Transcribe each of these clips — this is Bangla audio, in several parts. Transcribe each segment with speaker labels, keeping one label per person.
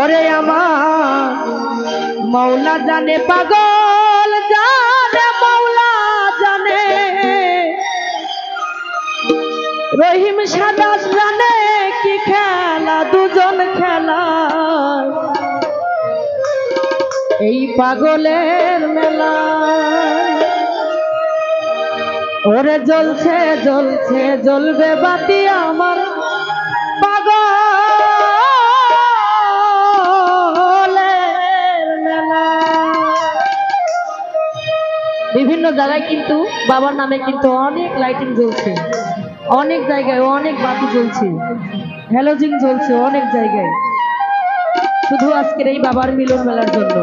Speaker 1: ওরে আমার মৌলা জানে, পাগল জানে মৌলা জানে। রহিম সাদাস জানে কি খেলা, দুজন খেলা। এই পাগলের মেলা। ওরে জ্বলছে জ্বলছে, জ্বলবে বাতি আমার পাগলের জায়গায় কিন্তু বাবার নামে কিন্তু অনেক লাইটিং জ্বলছে। অনেক জায়গায় অনেক বাতি জ্বলছে। হ্যালোজিং জ্বলছে অনেক জায়গায়। শুধু আজকের এই বাবার মিলন মেলার জন্য।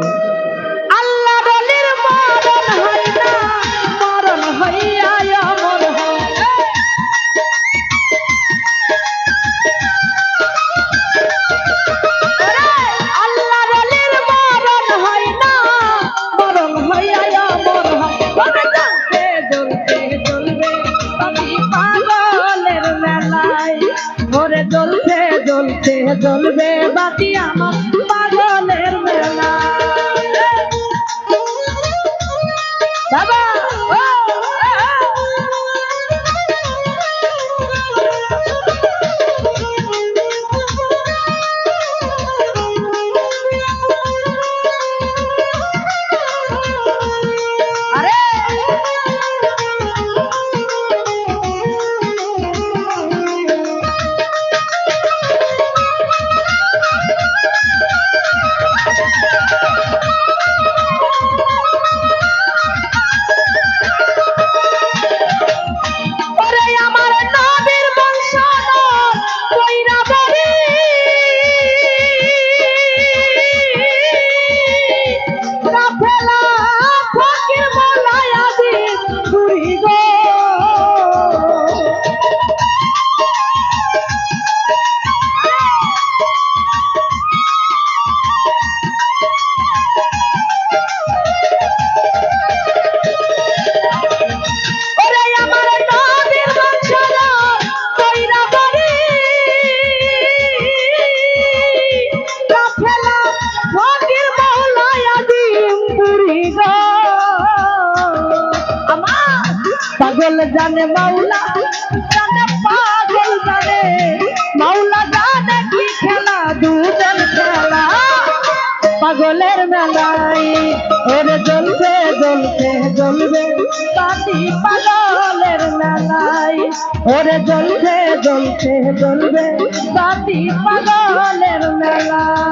Speaker 1: জানে মাওলা, জানে পাগল জানে। মাওলা জানে কি খেলা, দুজন খেলা। পাগলের মেলায় ওরে জ্বলছে জ্বলছে, জ্বলবে। পাতি পাগলের মেলায় ওরে জ্বলছে জ্বলছে, জ্বলবে। পাতি পাগলের মেলায়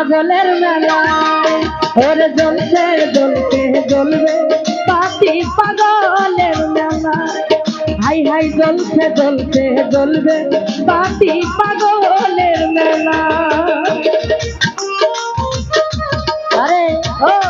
Speaker 1: পাগলের মেলায়, ওরে জ্বলতে জ্বলতে জ্বলবে। পাতি পাগলের মেলায়, হাই হাই জ্বলতে জ্বলতে জ্বলবে। পাতি পাগলের মেলা আরে, ও!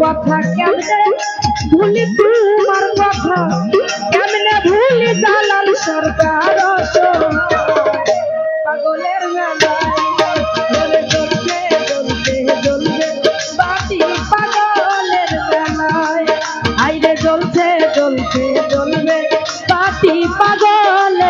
Speaker 1: কথা কেমনে? ভুলি তোমার কথা। কেমনে ভুলি দালাল সরকার পাগলের মেলা জ্বলছে জ্বলছে। জ্বলবে। পাটি পাগল